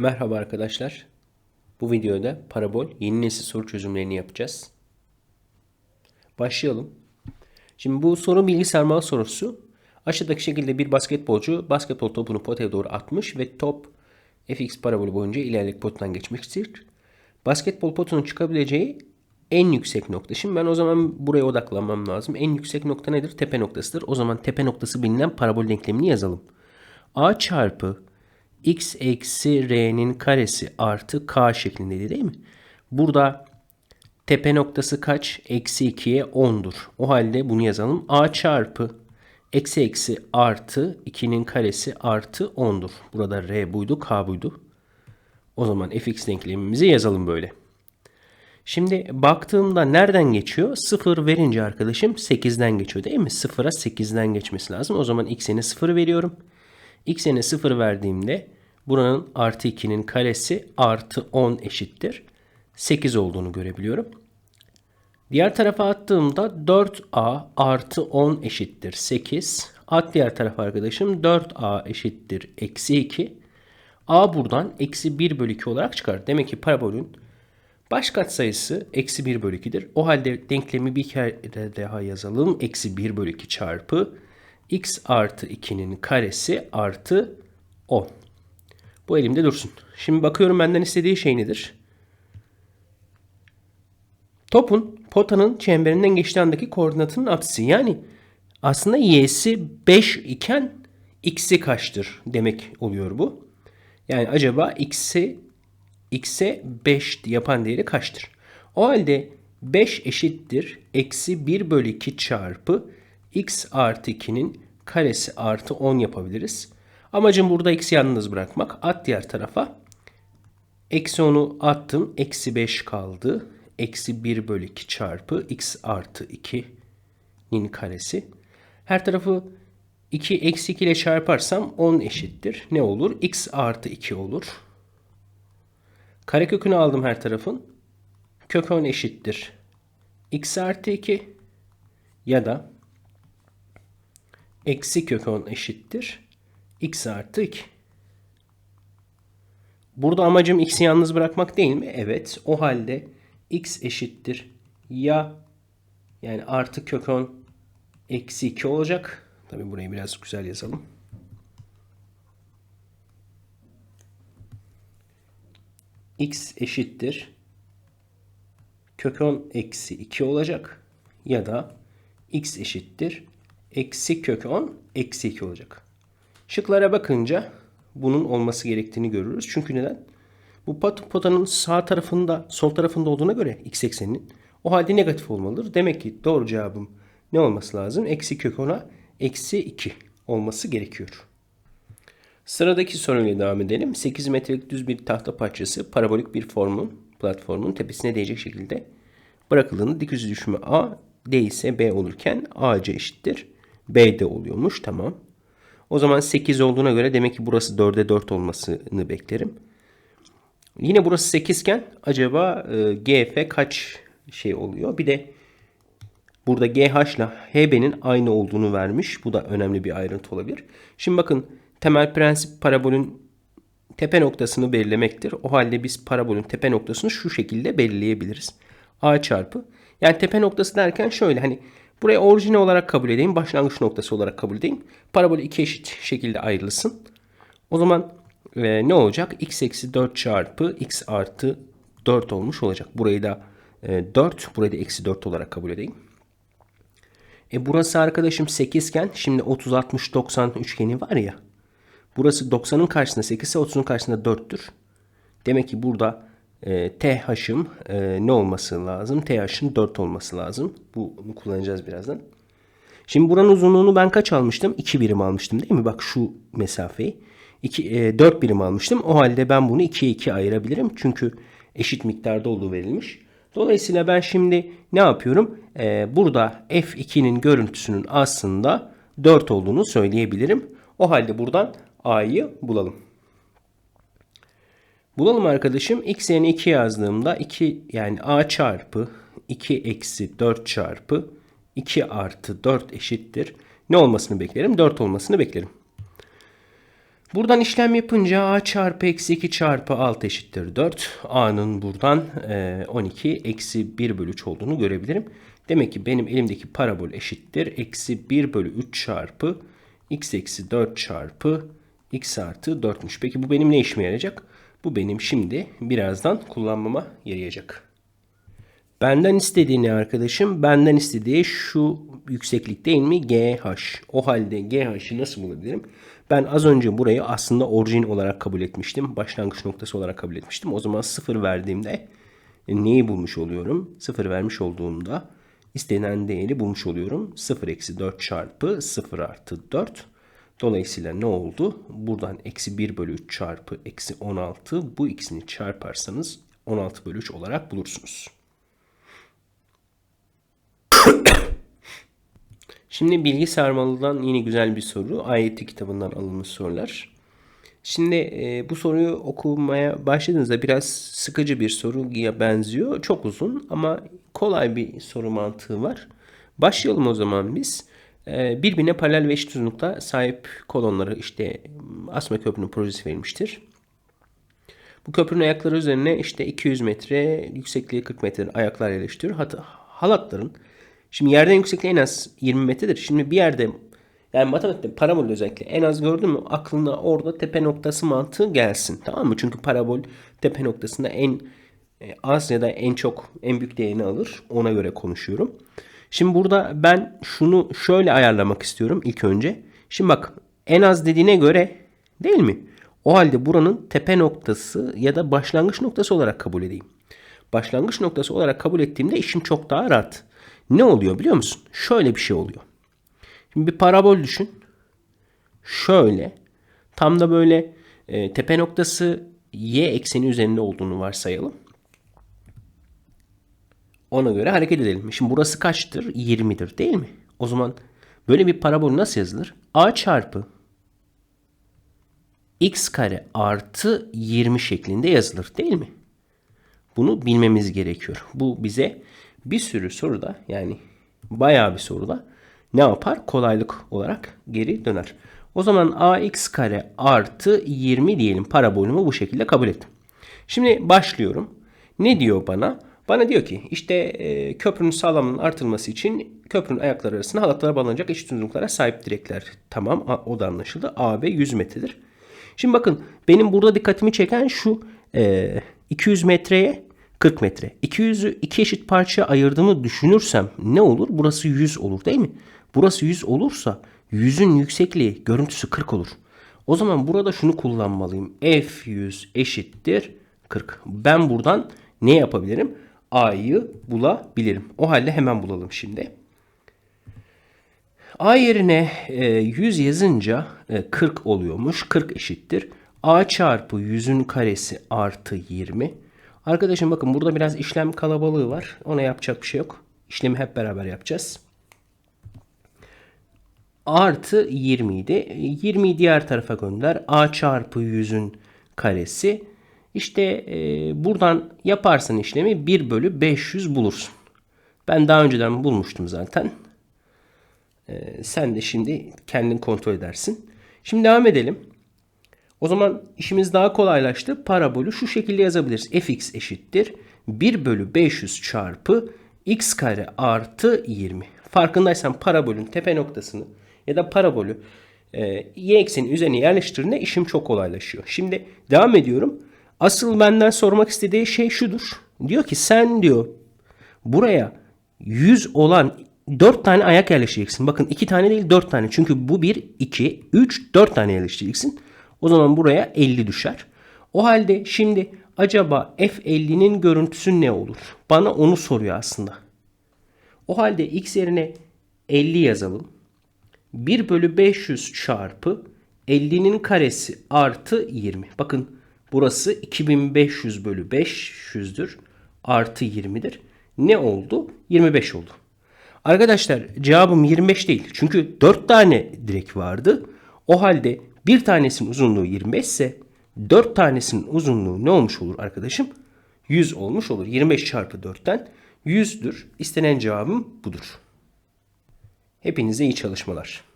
Merhaba arkadaşlar. Bu videoda parabol yeni nesil soru çözümlerini yapacağız. Başlayalım. Şimdi bu soru bilgi sarmal sorusu. Aşağıdaki şekilde bir basketbolcu basketbol topunu potaya doğru atmış ve top fx parabolü boyunca ilerlek potadan geçmiştir. Basketbol potunun çıkabileceği en yüksek nokta. Şimdi ben o zaman buraya odaklanmam lazım. En yüksek nokta nedir? Tepe noktasıdır. O zaman tepe noktası bilinen parabol denklemini yazalım. a çarpı x eksi r'nin karesi artı k şeklindeydi değil mi? Burada tepe noktası kaç? Eksi 2'ye 10'dur. O halde bunu yazalım. a çarpı eksi eksi artı 2'nin karesi artı 10'dur. Burada r buydu k buydu. O zaman fx denklemimizi yazalım böyle. Şimdi baktığımda nereden geçiyor? 0 verince arkadaşım 8'den geçiyor değil mi? 0'a 8'den geçmesi lazım. O zaman x'ine 0 veriyorum. X'ine 0 verdiğimde buranın artı 2'nin karesi artı 10 eşittir. 8 olduğunu görebiliyorum. Diğer tarafa attığımda 4a artı 10 eşittir 8. At diğer tarafa arkadaşım 4a eşittir eksi 2. a buradan eksi 1 bölü 2 olarak çıkar. Demek ki parabolün baş katsayısı eksi 1 bölü 2'dir. O halde denklemi bir kere daha yazalım. Eksi 1 bölü 2 çarpı x artı 2'nin karesi artı 10. Bu elimde dursun. Şimdi bakıyorum benden istediği şey nedir? Topun potanın çemberinden geçtiği andaki koordinatının apsisi. Yani aslında y'si 5 iken x'i kaçtır demek oluyor bu. Yani acaba x'i x'e 5 yapan değeri kaçtır? O halde 5 eşittir eksi 1 bölü 2 çarpı x artı 2'nin karesi artı 10 yapabiliriz. Amacım burada x'i yalnız bırakmak. At diğer tarafa. Eksi 10'u attım. Eksi 5 kaldı. Eksi 1 bölü 2 çarpı x artı 2'nin karesi. Her tarafı 2 eksi 2 ile çarparsam 10 eşittir. Ne olur? x artı 2 olur. Karekökünü aldım her tarafın. Kök 10 eşittir. x artı 2 ya da eksi kök 10 eşittir x artı 2. Burada amacım x'i yalnız bırakmak değil mi? Evet. O halde x eşittir ya yani artı kök 10 eksi 2 olacak. Tabi burayı biraz güzel yazalım. x eşittir kök 10 eksi 2 olacak. Ya da x eşittir eksi kök 10 eksi 2 olacak. Şıklara bakınca bunun olması gerektiğini görürüz. Çünkü neden? Bu pot, potanın sağ tarafında, sol tarafında olduğuna göre x ekseninin o halde negatif olmalıdır. Demek ki doğru cevabım ne olması lazım? Eksi kök 10'a eksi 2 olması gerekiyor. Sıradaki soruyla devam edelim. 8 metrelik düz bir tahta parçası parabolik bir formun, platformun tepesine değecek şekilde bırakıldığında dik yüzü düşümü A, D ise B olurken AC eşittir. B de oluyormuş. Tamam. O zaman 8 olduğuna göre demek ki burası 4'e 4 olmasını beklerim. Yine burası 8 iken acaba e, GF kaç şey oluyor? Bir de burada GH ile HB'nin aynı olduğunu vermiş. Bu da önemli bir ayrıntı olabilir. Şimdi bakın temel prensip parabolün tepe noktasını belirlemektir. O halde biz parabolün tepe noktasını şu şekilde belirleyebiliriz. A çarpı. Yani tepe noktası derken şöyle hani Burayı orijine olarak kabul edeyim. Başlangıç noktası olarak kabul edeyim. Parabol iki eşit şekilde ayrılsın. O zaman e, ne olacak? x eksi 4 çarpı x artı 4 olmuş olacak. Burayı da e, 4, burayı da eksi 4 olarak kabul edeyim. E burası arkadaşım 8 iken şimdi 30, 60, 90 üçgeni var ya. Burası 90'ın karşısında 8 ise 30'un karşısında 4'tür. Demek ki burada e, TH'ım e, ne olması lazım? TH'ın 4 olması lazım. Bu, bunu kullanacağız birazdan. Şimdi buranın uzunluğunu ben kaç almıştım? 2 birim almıştım değil mi? Bak şu mesafeyi. 2, e, 4 birim almıştım. O halde ben bunu 2'ye 2 ayırabilirim. Çünkü eşit miktarda olduğu verilmiş. Dolayısıyla ben şimdi ne yapıyorum? Ee, burada F2'nin görüntüsünün aslında 4 olduğunu söyleyebilirim. O halde buradan A'yı bulalım. Bulalım arkadaşım. X yerine 2 yazdığımda 2 yani A çarpı 2 eksi 4 çarpı 2 artı 4 eşittir. Ne olmasını beklerim? 4 olmasını beklerim. Buradan işlem yapınca a çarpı eksi 2 çarpı 6 eşittir 4. a'nın buradan e, 12 eksi 1 bölü 3 olduğunu görebilirim. Demek ki benim elimdeki parabol eşittir. Eksi 1 bölü 3 çarpı x eksi 4 çarpı x artı 4'müş. Peki bu benim ne işime yarayacak? Bu benim şimdi birazdan kullanmama yarayacak. Benden istediği ne arkadaşım? Benden istediği şu yükseklik değil mi? GH. O halde GH'ı nasıl bulabilirim? Ben az önce burayı aslında orijin olarak kabul etmiştim. Başlangıç noktası olarak kabul etmiştim. O zaman 0 verdiğimde neyi bulmuş oluyorum? 0 vermiş olduğumda istenen değeri bulmuş oluyorum. 0 eksi 4 çarpı 0 artı 4. Dolayısıyla ne oldu? Buradan eksi 1 bölü 3 çarpı eksi 16 bu ikisini çarparsanız 16 bölü 3 olarak bulursunuz. Şimdi bilgi sarmalıdan yine güzel bir soru. Ayeti kitabından alınmış sorular. Şimdi e, bu soruyu okumaya başladığınızda biraz sıkıcı bir soruya benziyor. Çok uzun ama kolay bir soru mantığı var. Başlayalım o zaman biz. E, birbirine paralel ve eşit uzunlukta sahip kolonları işte asma köprünün projesi verilmiştir. Bu köprünün ayakları üzerine işte 200 metre, yüksekliği 40 metre ayaklar yerleştiriyor. Hatta halatların Şimdi yerden yüksekliği en az 20 metredir. Şimdi bir yerde yani matematikte parabol özellikle en az gördün mü aklına orada tepe noktası mantığı gelsin. Tamam mı? Çünkü parabol tepe noktasında en e, az ya da en çok en büyük değerini alır. Ona göre konuşuyorum. Şimdi burada ben şunu şöyle ayarlamak istiyorum ilk önce. Şimdi bak en az dediğine göre değil mi? O halde buranın tepe noktası ya da başlangıç noktası olarak kabul edeyim. Başlangıç noktası olarak kabul ettiğimde işim çok daha rahat. Ne oluyor biliyor musun? Şöyle bir şey oluyor. Şimdi bir parabol düşün. Şöyle. Tam da böyle e, tepe noktası y ekseni üzerinde olduğunu varsayalım. Ona göre hareket edelim. Şimdi burası kaçtır? 20'dir değil mi? O zaman böyle bir parabol nasıl yazılır? a çarpı x kare artı 20 şeklinde yazılır değil mi? Bunu bilmemiz gerekiyor. Bu bize bir sürü soruda yani bayağı bir soruda ne yapar? Kolaylık olarak geri döner. O zaman ax kare artı 20 diyelim parabolümü bu şekilde kabul ettim. Şimdi başlıyorum. Ne diyor bana? Bana diyor ki işte e, köprünün sağlamlığının artırılması için köprünün ayakları arasında halatlara bağlanacak eşit uzunluklara sahip direkler. Tamam o da anlaşıldı. A ve 100 metredir. Şimdi bakın benim burada dikkatimi çeken şu e, 200 metreye 40 metre. 200'ü iki eşit parçaya ayırdığımı düşünürsem ne olur? Burası 100 olur değil mi? Burası 100 olursa 100'ün yüksekliği görüntüsü 40 olur. O zaman burada şunu kullanmalıyım. F100 eşittir 40. Ben buradan ne yapabilirim? A'yı bulabilirim. O halde hemen bulalım şimdi. A yerine 100 e, yazınca 40 e, oluyormuş. 40 eşittir. A çarpı 100'ün karesi artı 20. Arkadaşım bakın burada biraz işlem kalabalığı var. Ona yapacak bir şey yok. İşlemi hep beraber yapacağız. Artı 20 idi. 20'yi diğer tarafa gönder. A çarpı 100'ün karesi. İşte e, buradan yaparsan işlemi 1 bölü 500 bulursun. Ben daha önceden bulmuştum zaten. E, sen de şimdi kendin kontrol edersin. Şimdi devam edelim. O zaman işimiz daha kolaylaştı. Parabolü şu şekilde yazabiliriz. fx eşittir 1 bölü 500 çarpı x kare artı 20. Farkındaysan parabolün tepe noktasını ya da parabolü e, y ekseni üzerine yerleştirdiğinde işim çok kolaylaşıyor. Şimdi devam ediyorum. Asıl benden sormak istediği şey şudur. Diyor ki sen diyor buraya 100 olan 4 tane ayak yerleştireceksin. Bakın 2 tane değil 4 tane. Çünkü bu 1, 2, 3, 4 tane yerleştireceksin. O zaman buraya 50 düşer. O halde şimdi acaba F50'nin görüntüsü ne olur? Bana onu soruyor aslında. O halde x yerine 50 yazalım. 1 bölü 500 çarpı 50'nin karesi artı 20. Bakın burası 2500 bölü 500'dür. Artı 20'dir. Ne oldu? 25 oldu. Arkadaşlar cevabım 25 değil. Çünkü 4 tane direk vardı. O halde bir tanesinin uzunluğu 25 ise 4 tanesinin uzunluğu ne olmuş olur arkadaşım? 100 olmuş olur. 25 çarpı 4'ten 100'dür. İstenen cevabım budur. Hepinize iyi çalışmalar.